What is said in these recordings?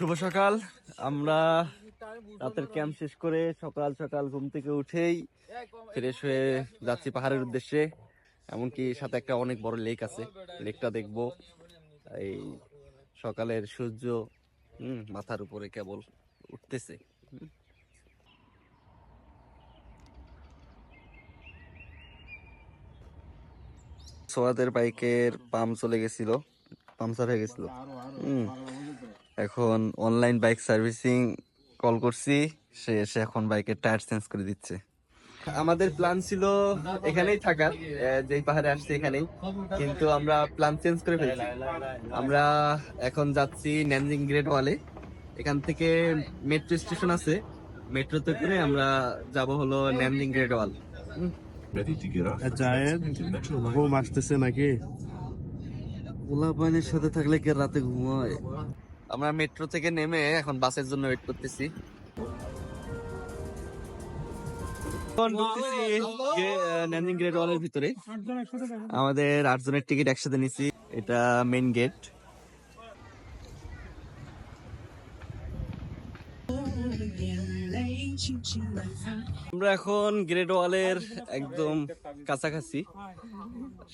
শুভ সকাল। আমরা রাতের ক্যাম্প শেষ করে সকাল সকাল ঘুম থেকে উঠেই ফ্রেশ হয়ে যাচ্ছি পাহাড়ের উদ্দেশ্যে। এমনকি সাথে একটা অনেক বড় লেক আছে। লেকটা দেখব। এই সকালের সূর্য হুম, মাথার উপরে কেবল উঠতেছে। সোয়াদের বাইকের পাম্প চলে গেছিল। পাংচার হয়ে গেছিল। হুম। এখন অনলাইন বাইক সার্ভিসিং কল করছি সে এসে এখন বাইকের টায়ার চেঞ্জ করে দিচ্ছে। আমাদের প্ল্যান ছিল এখানেই থাকার যেই পাহাড়ে আসছি এখানেই। কিন্তু আমরা প্ল্যান চেঞ্জ করে ফেলছি। আমরা এখন যাচ্ছি ন্যানজিং গ্রেট ওয়ালে এখান থেকে মেট্রো স্টেশন আছে। মেট্রোতে করে আমরা যাব হলো ন্যানজিং গ্রেট ওয়াল. ঘুম আসতেছে নাকি? পোলা পানির সাথে থাকলে কে রাতে ঘুমায়? আমরা মেট্রো থেকে নেমে এখন বাসের জন্য ওয়েট করতেছি। ঢুকতেছি গ্রেড ওয়ালের ভিতরে। আমাদের আটজনের টিকিট একসাথে নিছি, এটা মেইন গেট আমরা এখন গ্রেড ওয়ালের একদম কাছাকাছি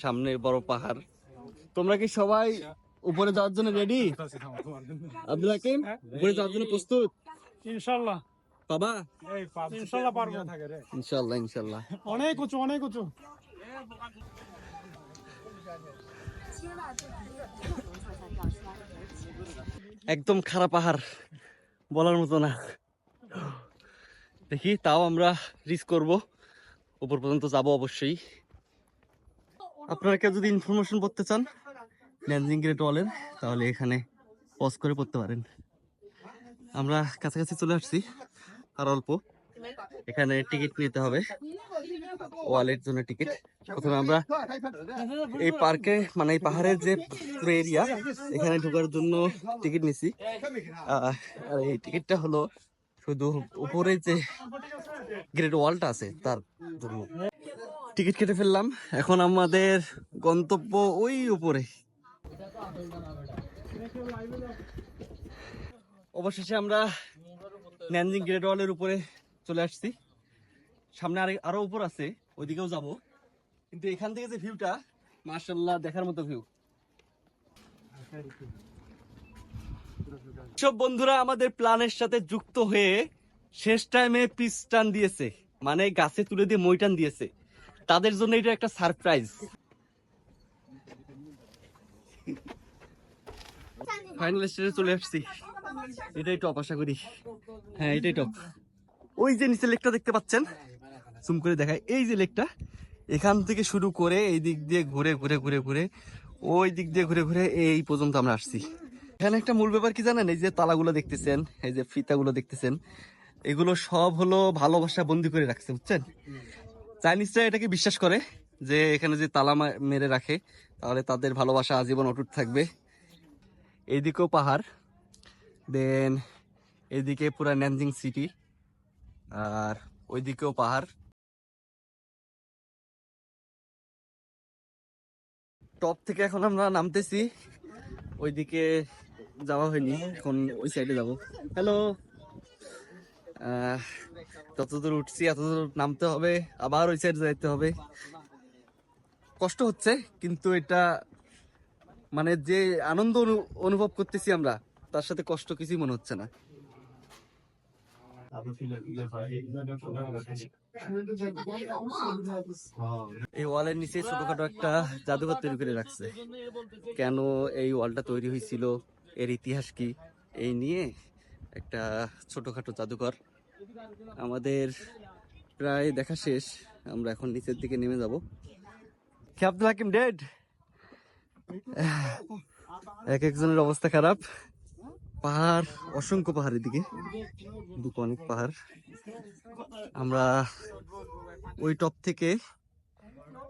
সামনে বড় পাহাড়। তোমরা কি সবাই উপরে যাওয়ার জন্য রেডি আব্দুল হাকিম উপরে যাওয়ার জন্য প্রস্তুত? ইনশাল্লাহ। বাবা ইনশাল্লাহ পারব। ইনশাল্লাহ ইনশাল্লাহ। অনেক উঁচু অনেক উঁচু। একদম খারাপ পাহাড় বলার মতো না। দেখি তাও আমরা রিস্ক করব। উপর পর্যন্ত যাব অবশ্যই। আপনারা কেউ যদি ইনফরমেশন পড়তে চান ল্যান্ডিং গ্রেট ওয়ালের তাহলে এখানে পজ করে পড়তে পারেন। আমরা কাছাকাছি চলে আসছি, আর অল্প। এখানে টিকিট নিতে হবে। ওয়ালের জন্য টিকিট প্রথমে আমরা এই পার্কে মানে এই পাহাড়ের যে পুরো এরিয়া এখানে ঢোকার জন্য টিকিট নিছি। আর এই টিকিটটা হলো শুধু উপরে যে গ্রেট ওয়ালটা আছে, তার জন্য। টিকিট কেটে ফেললাম। এখন আমাদের গন্তব্য ওই উপরে। অবশেষে আমরা ন্যানজিং গ্রেট ওয়ালের উপরে চলে আসছি। সামনে আরে- আরও উপর আছে, ওইদিকেও যাব। কিন্তু এখান থেকে যে ভিউটা মার্শাল্লাহ দেখার মতো ভিউ সব বন্ধুরা আমাদের প্ল্যানের সাথে যুক্ত হয়ে শেষ টাইমে পিস টান দিয়েছে। মানে গাছে তুলে দিয়ে মই টান দিয়েছে। তাদের জন্য এটা একটা সারপ্রাইজ ফাইনাল স্টেজে চলে আসছি। এটাই টপ আশা করি। হ্যাঁ এটাই টপ ওই যে নিচে লেকটা দেখতে পাচ্ছেন? জুম করে দেখায় এই যে লেকটা, এখান থেকে শুরু করে এই দিক দিয়ে ঘুরে ঘুরে ঘুরে ঘুরে, ওই দিক দিয়ে ঘুরে ঘুরে এই পর্যন্ত আমরা আসছি। এখানে একটা মূল ব্যাপার কি জানেন? এই যে তালাগুলো দেখতেছেন, এই যে ফিতাগুলো দেখতেছেন, এগুলো সব হলো ভালোবাসা বন্দি করে রাখছে, বুঝছেন? চাইনিজরা এটাকে বিশ্বাস করে যে এখানে যে তালা মেরে রাখে, তাহলে তাদের ভালোবাসা আজীবন অটুট থাকবে। এইদিকেও পাহাড় দেন এদিকে পুরা ন্যানজিং সিটি আর ওইদিকেও পাহাড়। টপ থেকে এখন আমরা নামতেছি, ওইদিকে যাওয়া হয়নি, এখন ওই সাইডে যাব। হ্যালো যতদূর উঠছি, এতদূর নামতে হবে, আবার ওই সাইডে যাইতে হবে। কষ্ট হচ্ছে, কিন্তু এটা মানে যে আনন্দ অনু- অনুভব করতেছি আমরা, তার সাথে কষ্ট কিছুই মনে হচ্ছে না। এই ওয়ালের নিচে ছোটখাটো একটা জাদুঘর তৈরি করে রাখছে। কেন এই ওয়ালটা তৈরি হয়েছিল, এর ইতিহাস কি? এই নিয়ে একটা ছোটখাটো জাদুঘর। আমাদের প্রায় দেখা শেষ, আমরা এখন নিচের দিকে নেমে যাব। কি হাকিম ডেড এক একজনের অবস্থা খারাপ। পাহাড়, অসংখ্য পাহাড়ের দিকে দুটো অনেক পাহাড়। আমরা ওই টপ থেকে,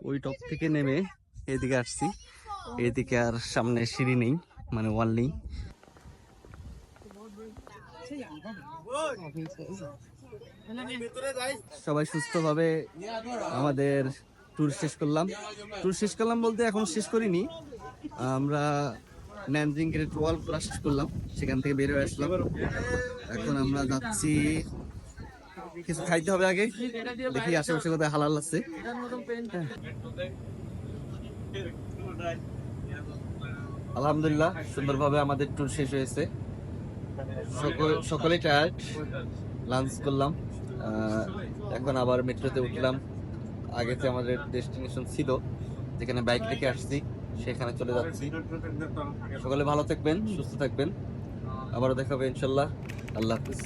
ওই টপ থেকে নেমে এদিকে আসছি। এদিকে আর সামনে সিঁড়ি নেই মানে ওয়াল নেই। সবাই সুস্থভাবে আমাদের ট্যুর শেষ করলাম। ট্যুর শেষ করলাম বলতে এখন শেষ করিনি। আমরা ন্যানজিং এর টুয়েলভ ক্লাস করলাম, সেখান থেকে বের হয়ে আসলাম। এখন আমরা যাচ্ছি, কিছু খাইতে হবে আগে, দেখি আশেপাশে কোথায় হালাল আছে। আলহামদুলিল্লাহ, সুন্দরভাবে আমাদের ট্যুর শেষ হয়েছে। সকল- সকলেই টায়ার্ড লাঞ্চ করলাম। এখন আবার মেট্রোতে উঠলাম। আগেতে আমাদের ডেস্টিনেশন ছিল, যেখানে বাইক রেখে আসছি। সেখানে চলে যাচ্ছি। সকালে ভালো থাকবেন সুস্থ থাকবেন। আবারও দেখাবে ইনশাল্লাহ। আল্লাহ হাফিজ।